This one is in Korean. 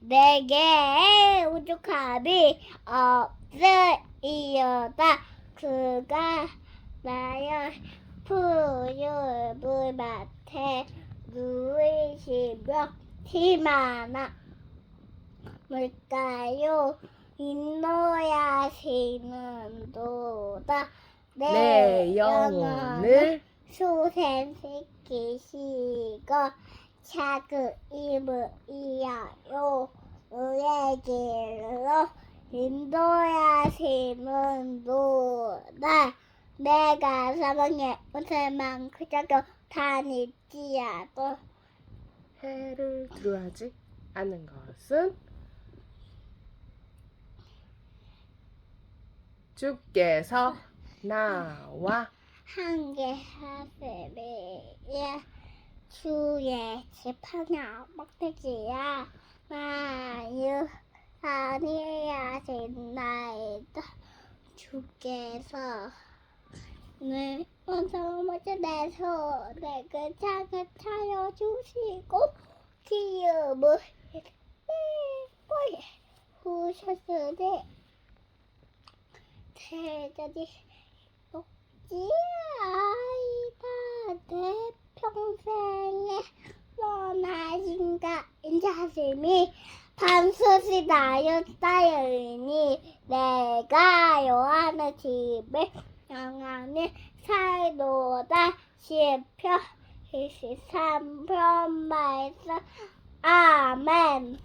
내게 오죽함이 없으이여다. 그가 나의 푸른 물밭에 누이시며 희망나 물가요 인노야시는 도다. 내 영혼을 수생시키시고 이하여 의의 길로 인도하시는 도다. 내가 사방에 옷을만 그저겨 다니지야도 해를 두려워하지 않는 것은 주께서 나와 한개 하늘에 주의 지팡이 막대기야. 나유 아니하신나이다. 주께서 내 원성모자 내 손에 그 작은 차여 주시고 기음을 내 꼬에 후셨으니 대전이 녹지 아이다. 내 평생에 원하신가? 인자심이 반수시 나였다여니 내가 요한의 집에 영원히 살도다 시편 23편 말씀. 아멘.